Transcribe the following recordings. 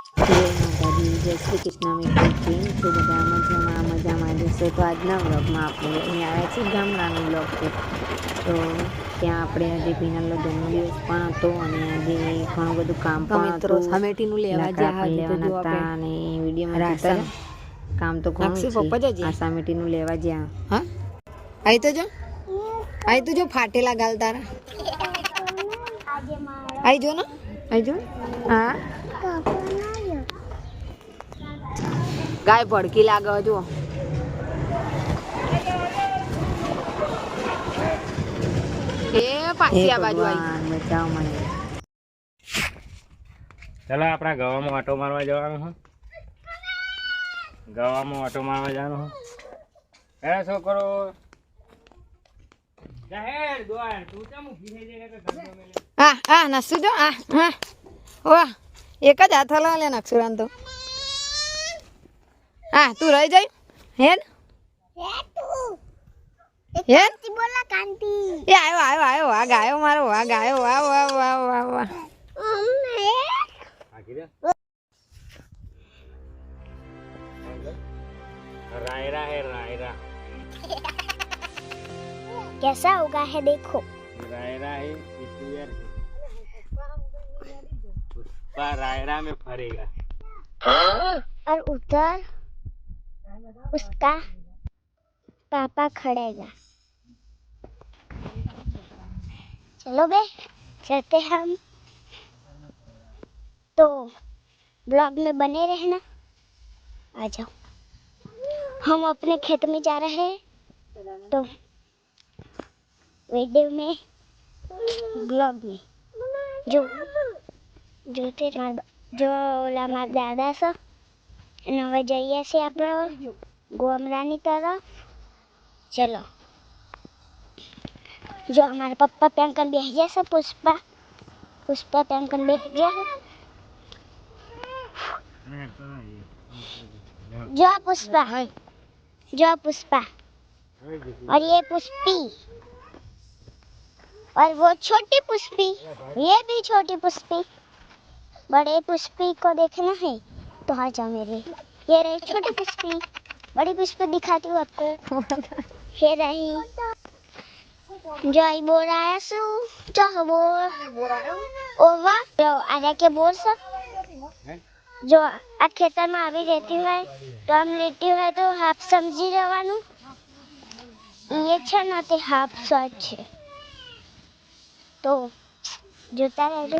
જય જય શ્રી કૃષ્ણ મિત્રો. કેમ છો બધા? મજામાં મજામાં જશો તો આજના વ્લોગમાં આપણે અહીંયા આવ્યા છીએ ગામડાનો વ્લોગ છે. તો ત્યાં આપણે આજે ભીનાલો જન્મદિવસ પણ હતો અને આજે ઘણું બધું કામ પણ હતું. સામેટીનું લેવા લેવાના હતા અને વિડીયોમાં રાશન. કામ તો ઘણું છે. જજે. આ સામેટીનું લેવા જ્યાં. હા? આવી તો જો. આવી તો જો ફાટેલા ગાલ તારા. આઈ જો ને. આઈ જો હા. ગાય ભડકી લાગે જો એ પાછી આ બાજુ આવી. બચાવ મને. ચાલો આપણા ગવામાં ઓટો મારવા જવાનું હું. ગવામાં ઓટો મારવા જવાનું હું. હે છોકરો. જાહેર દ્વાર તું કેમ ઊભી થઈ જાય કે ઘરમાં મેલે? હા હા નસુ જો હા હા. વાહ એક જ હાથ હલાવ લે નક્ષુરાન તો હા તું રહી જાય હેન હેન એ આવ્યો આવ્યો આવ્યો વાઘ આવ્યો મારો વાઘ આવ્યો વાહ વાહ વાહ વાહ વાહ આગી રે. રાયરા હે રાયરા कैसा होगा है देखो रायरा है इसलिए पुष्पा रायरा में फरेगा और उधर उसका पापा खड़ेगा। चलो बे, चलते हम। तो ब्लॉग में बने रहना। आ जाओ। हम अपने खेत में जा रहे हैं। तो वीडियो में, ब्लॉग में, जो जो तेरे जो मार दादा सा હવે જઈએ છીએ આપણે ગોમરાની તરફ ચલો જો અમારા પપ્પા પેંકન બેસી જશે પુષ્પા પુષ્પા પેંકન બેસી ગયા जो पुष्पा जो पुष्पा और ये पुष्पी और वो छोटी पुष्पी ये भी छोटी पुष्पी बड़े पुष्पी को देखना है तो आ जाओ मेरे ये रही छोटी पुष्पी बड़ी पुष्पी दिखाती हूँ आपको ये रही जय बोल आया सु जो बोल ઓવા જો આને કે બોલ સર જો આ ખેતરમાં આવી રહેતી હોય તો આમ લેતી હોય તો હાફ સમજી જવાનું એ છે ને તે હાફ શર્ટ છે તો જોતા રહેજો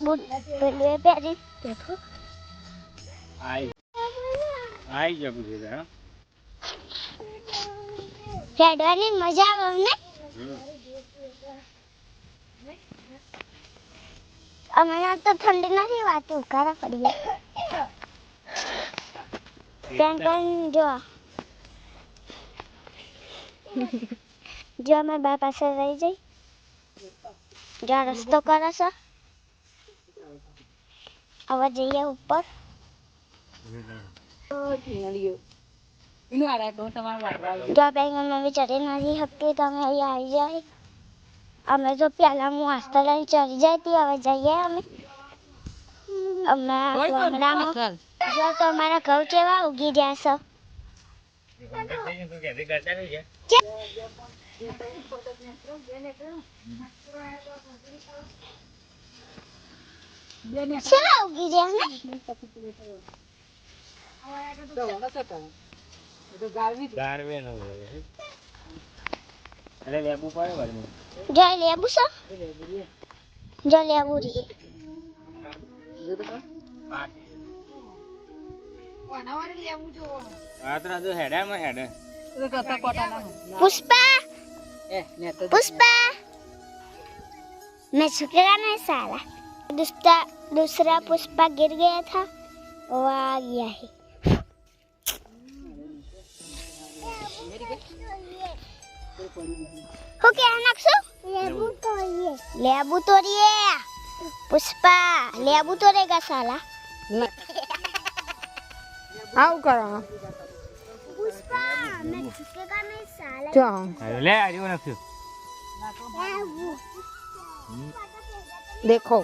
बूट पहले प्यारी देखो આઈ આઈ જવું છે હા ચડવાની મજા આવે ને અમારે તો ઠંડી નથી વાતી ઉકાળા પડી પેન્કન જો જો અમે બા પાસે રહી જઈ જો આ રસ્તો કરે છે? હવે જઈએ ઉપર? જો મમ્મી ચડી નથી શકતી તમે અમે અહીંયા આવી જાય અમે તો પેલા હું આસ્તા લઈને ચડી જાય હતી હવે જઈએ અમે. અમે ગામડામાં. જો તો અમારા ઘઉં કેવા ઉગી ગયા છે? લેબુ પડે વળનું જો લેબુ છે જો લેબુ રી આ તો ના તો હેડામાં હેડે પુષ્પા पुष्पा, मैं छुकेगा नहीं सारा दूसरा दूसरा पुष्पा गिर गया था, वो आ गया है। हो क्या है नक्सू लेबू तोड़िए लेबू तोड़िए। पुष्पा लेबू तोड़ेगा साला। आओ करो। પુષ્પા મેં ચૂકેગા નહીં સાલા ચો લે આજુ નથી. દેખો.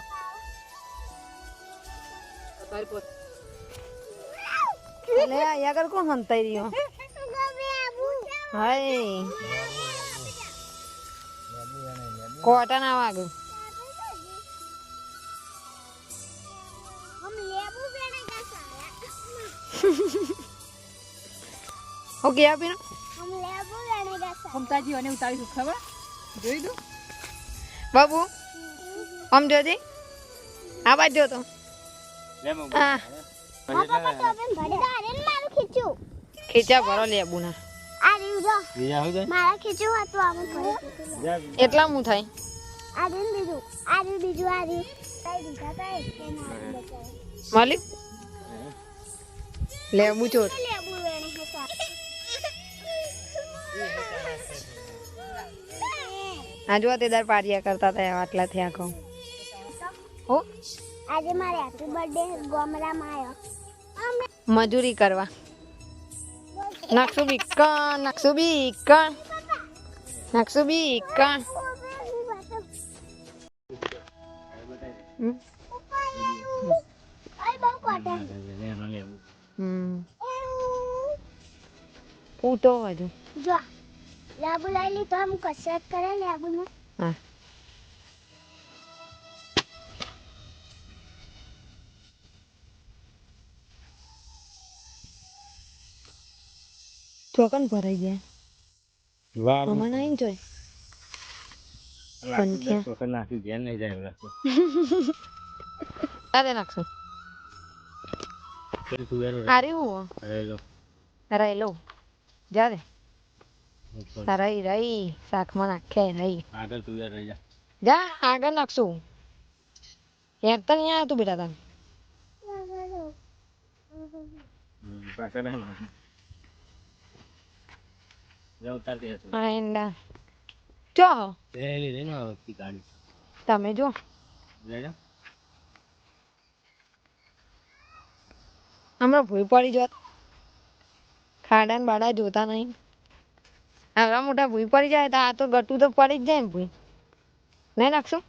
લે અહીંયા આગળ કોણ હંતાઈ રહ્યો? હાય. કોટા ના વાગ્યું ઓકે ગયા બેન મમતાજી અને ઉતારીશું ખબર? જોઈ દો બાબુ આમ જોજે આ બાજુ તો. હા. ખીચા. ભરો લે બુના. એટલા હું થાય. માલિક? લેબુ ચોર આ જો તે દર પારિયા કરતા હતા આટલા થયા કહું હો? આજે મારે હેપી બર્થડે ગોમરામાં આવ્યો મજૂરી કરવા. નાખશું નાખશું બીકણ નાખશું બહુ કોટે. હમ. પૂતો હજુ. જો લાબુ લઈ લીધો આમ કસરત કરે લાબુ ને હા. ચોકન ભરાઈ ગયા. વાર મમ્મા નહીં જોઈ પણ ક્યાં? વખત નહીં જાય રસ્તો તારે નાખશું. આરે હું? રહેલો લો. જા દે. રહી રહી શાકમાં નાખે રહી આગળ તુવેર રહી જા જા આગળ નાખશું યાર તો નહીં આવતું બેટા તને તમે જો હમણાં ભૂઈ પડી જોત ખાડા ને બાડા જોતા નહીં આવડા મોટા ભૂઈ પડી જાય તો આ તો ગટું તો પડી જ જાય ને ભૂઈ. નહીં નાખશું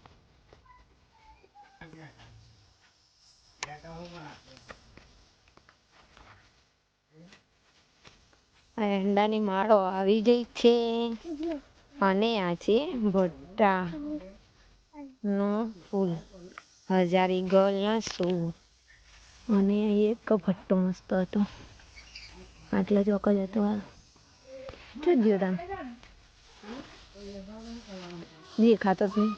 આ એંડાની માળો આવી ગઈ છે. અને આ છે ભટ્ટા નો ફૂલ. હજારી ગળના સૂર અને એક ભટ્ટો મસ્ત હતો. આટલો ચોક જ હતો જો ગયો તાન દેખાતો જ નહીં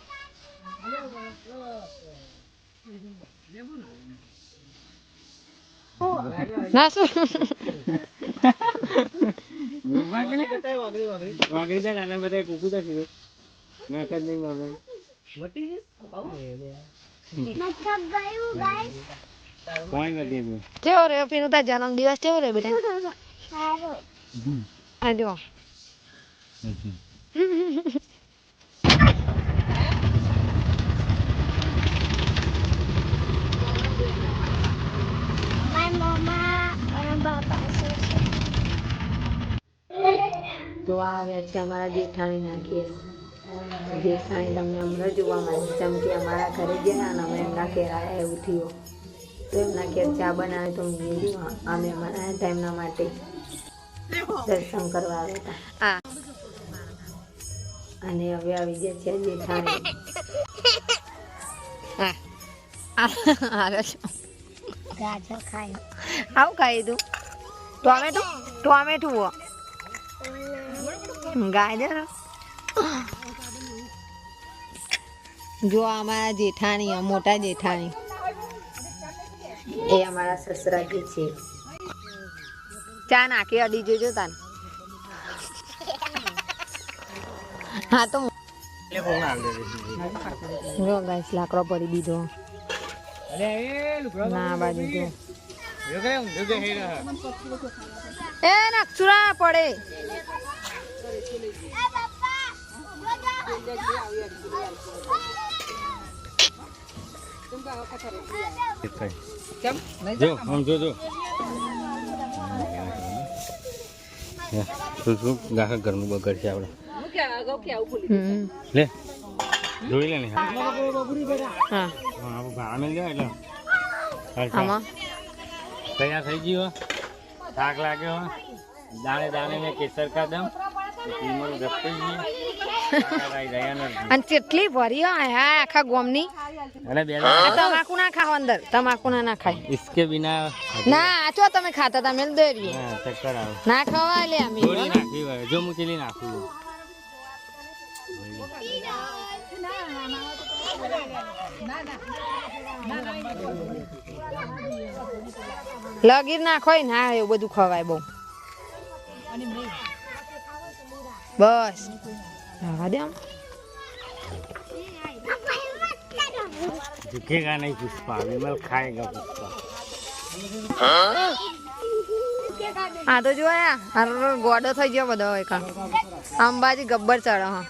ના શું વાગડી જાય ને બધા કુકુ તો કીધું નાખ નહીં વાગડી. કેવો રે પીનું તાર જન્મ દિવસ કેવો રે બેટા? સારું. આ જો તો આ આવ્યા છે અમારા જેઠાણી ના ઘેર જેઠાણી તમને હમણાં જોવા મળે છે કે અમારા ઘરે ગયા અને અમે એમના ઘેર આવ્યા એવું થયું તો એમના ઘેર ચા બનાવે તો મેં અમે અમારા ટાઈમના માટે દર્શન કરવા આવ્યા હતા અને હવે આવી ગયા છે જેઠાણી હા. આવે છે ગાજર આવું ખાઈ તું ટોમેટો? ટોમેટું હો. ગાજર જો અમારા જેઠાણી આ મોટા જેઠાણી. એ અમારા સસરાજી છે. ચા નાખી, અડી જોજો તાન. હા, તો જો ગાઈસ લાકડો પડી દીધો. ના, બાજુ જો. એ નક્ષુરા પડે. જો જો જો શું શું? ગાહક ઘરનું બગડ છે આપણે. લે. જોઈ લે ને હા. ભાડા જાય એટલે. તૈયાર થઈ ગયો થાક લાગ્યો દાણે દાણે ને કેસર કા અને કેટલી ભરી હા આખા ગોમની. અરે બે તમાકુ ના ખાવ અંદર તમાકુ ના ના ખાય. ઇસકે બિના ના જો તમે ખાતા તમે દોરીએ ચક્કર ના ખાવા લે અમે. દોરી નાખી હોય જો મૂકેલી નાખું. લગીર નાખો ના એવું બધું ખવાય બહુ. અને બસ રવા દે આમ. झुकेगा नहीं पुष्पा विमल खाएगा पुष्पा હા તો જોયા હારો ગોડો થઈ ગયો બધો એક અંબાજી ગબ્બર ચડે હા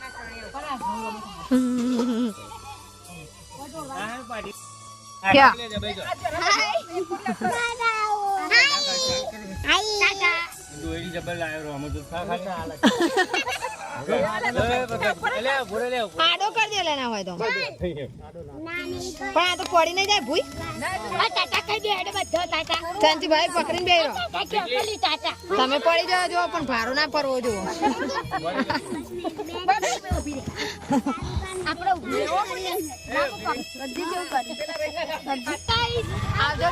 ક્યાં દોરી જબર લાવ્યો રહો અમે તો ખા ખાતા લે આડો કરી દે લેના હોય તો. પણ આ તો પડી નહીં જાય ભૂઈ. શાંતિભાઈ પકડીને બે રહો. તમે પડી જવા જો પણ ભારો ના પડવો જો આવજો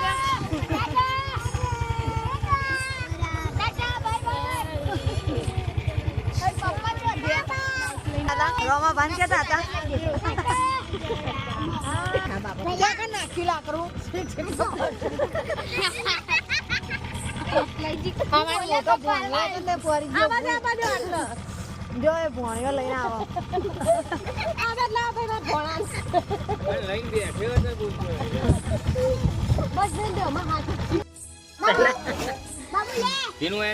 ને રોમા ભાન કેતા હતા હતો જો એ ભોણિયો લઈને આવો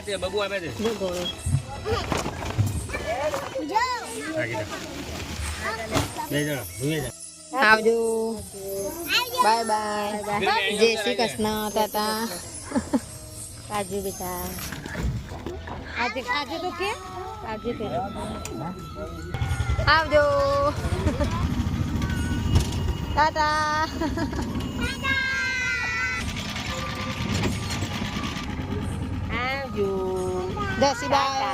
હતો બબુ. આવે છે રાખી દે. બે જણા ભૂવે જા. આવજો બાય બાય જય શ્રી કૃષ્ણ તાતા કાજુ બેટા આજે આજે તો કે આજે કે આવજો તાતા આવજો દસી બાય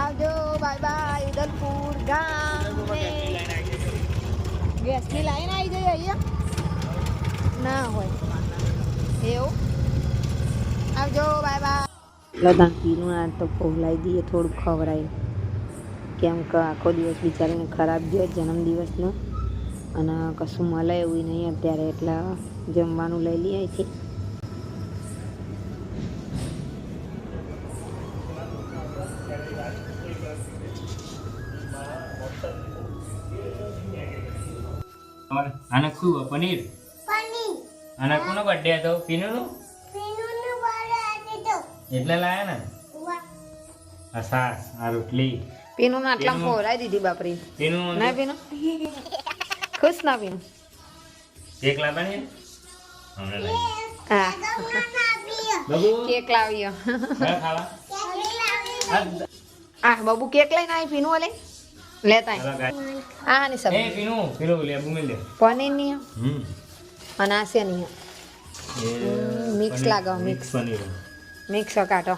આવજો બાય બાય ઉદલપુર ગામ. ગેસની લાઈન આવી જઈ અહીંયા? ના હોય. એવું? આવજો બાય બાય લદાંકીનું આ તો પહોલાઈ દઈએ થોડું ખવડાય. કેમ કે આખો દિવસ બિચારીને ખરાબ ગયો જન્મદિવસનો. અને કશું મળે એવું નહીં અત્યારે, એટલે જમવાનું લઈ લઈએ અહીંથી આને શું? પનીર. આને કોનો બર્થડે હતો? પીનુનો? એટલે લાયા ને? આ સાસ આ રોટલી. પીનું આટલા પીનું. દીધી બાપરી. પીનું ના પીનું? ખુશ ના પીનું? એક લાવવાની હમણાં લઈ હા. બબુ? કેક લાવ્યો ઘરે બબુ કેક લઈને આવી પીનું ઓલે લેતા આય. ચાલો ગાય. આ ની એ સબ્જી પીનું પેલું લેબુ મિલ દે પનીર ની હમ અને આ શેની એ મિક્સ પનીર- લાગો, મિક્સ. પનીર મિક્સ કાઢો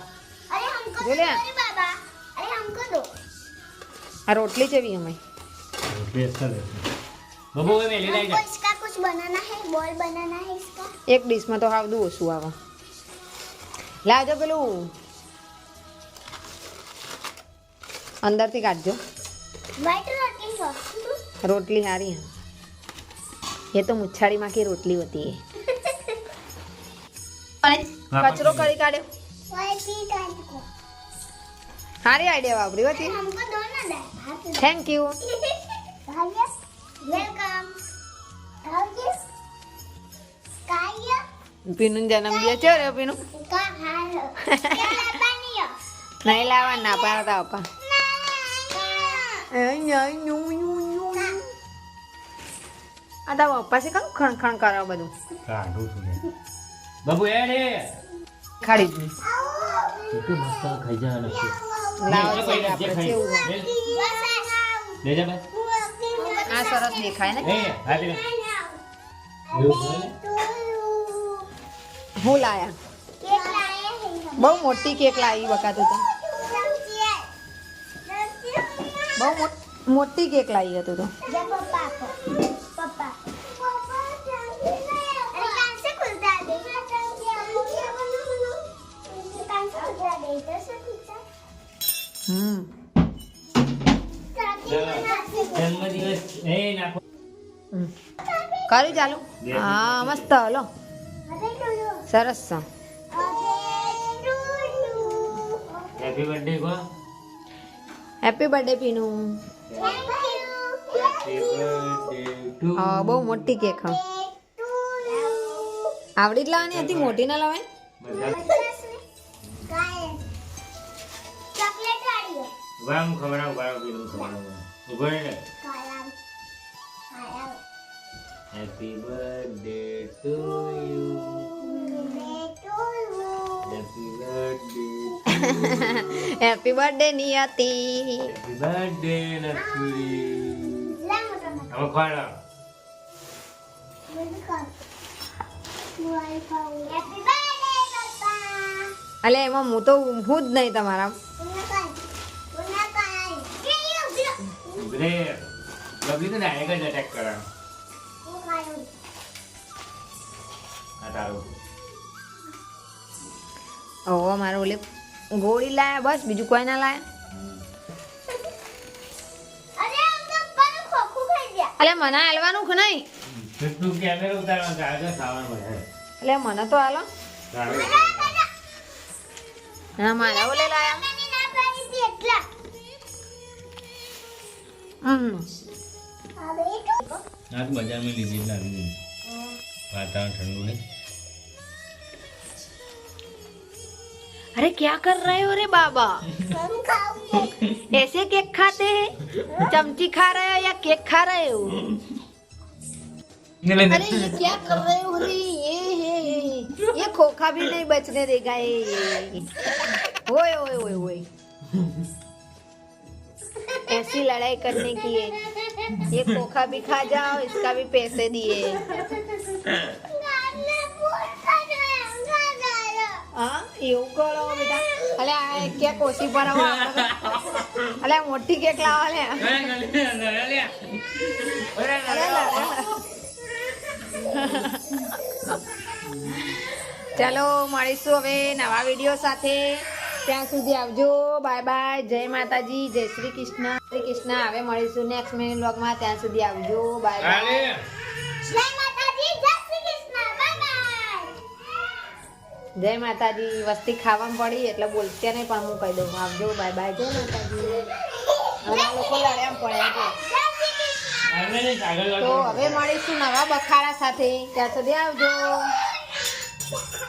જો લે આ રોટલી જેવી અમે રોટલી અસર છે. બબુ એ મેલી લઈ જા इसका कुछ बनाना है बॉल बनाना है इसका એક ડીશમાં તો હાવદું ઓછું આવે લાવજો પેલું અંદરથી કાઢજો व्हाइट रोटी सॉस रोटली हारी है ये तो मुच्छाड़ी माँ की रोटली होती है કચરો કરી કાઢ્યો वैसी टाइप को સારી આઈડિયા વાપરી હતી हमको दो ना दे हाथ થેન્ક યુ भाइया वेलकम भाइया काया પીનું જન્મ દિવસ છે રે પીનું का हाल क्या पानी हो નહીં લાવવા ના પાડતા પપ્પા આ તારા પપ્પા છે કયું ખણ ખણ કરો બધું કાઢું છું ને. બાબુ એ રે ખાડી જ કેટલું મસ્ત ખાઈ જવાનું છે લાવો લે, આપણે કેવું લે, લે જા ભાઈ. આ સરસ દેખાય ને હાથે. હું લાયા બહુ મોટી કેક લાવી બકાતું તો બહુ મોટી કેક લાવી હતું તો. કર્યું ચાલુ. હા મસ્ત હલો. સરસ હેપી બર્થડે કો હેપી બર્થડે પીનું બહુ મોટી કેક હા. આવડી જ લાવવાની હતી મોટી ના લાવે happy birthday to you happy birthday Niyati happy birthday નથુરી હવે ખવડાવ અલે એમાં હું તો હું જ નહીં તમારા. ઉભરે તો ડાયરેક્ટ જ અટેક કરે આ તારું. ઓ મારે ઓલે ગોળી લાયા બસ બીજું કોઈ ના લાયા અલે મને હાલવાનું કે નહીં એટલે મને તો હાલો હા મારા ઓલે લાયા હમ આજ તો બજારમાં લીધી લાવી વાતાવરણ ઠંડુ નહીં अरे क्या कर रहे हो रे बाबा? ऐसे केक खाते हैं? चमची खा रहे हो या केक खा रहे हो? अरे ये क्या कर रहे हो रे? ये ये ये खोखा भी नहीं बचने देगा ये ये ओए ओए ओए ओए। ऐसी लड़ाई करने की है। ये खोखा भी खा जाओ इसका भी पैसे दिए। હા એવું કરો બેટા. અલે આ કેક ઓછી પર અલે મોટી કેક લાવો લે ચાલો મળીશું હવે નવા વીડિયો સાથે. ત્યાં સુધી આવજો. Bye bye. જય માતાજી. જય શ્રી કૃષ્ણ. શ્રી કૃષ્ણ. હવે મળીશું નેક્સ્ટ મિનિટ બ્લોગમાં ત્યાં સુધી આવજો. Bye bye. જય માતાજી વસ્તી ખાવામાં પડી એટલે બોલતી નહીં પણ હું કહી દઉં. આવજો બાય બાય. જય માતાજી. અમારા લોકો લડ્યા પડે એટલે તો હવે મળીશું નવા બખાડા સાથે. ત્યાં સુધી આવજો.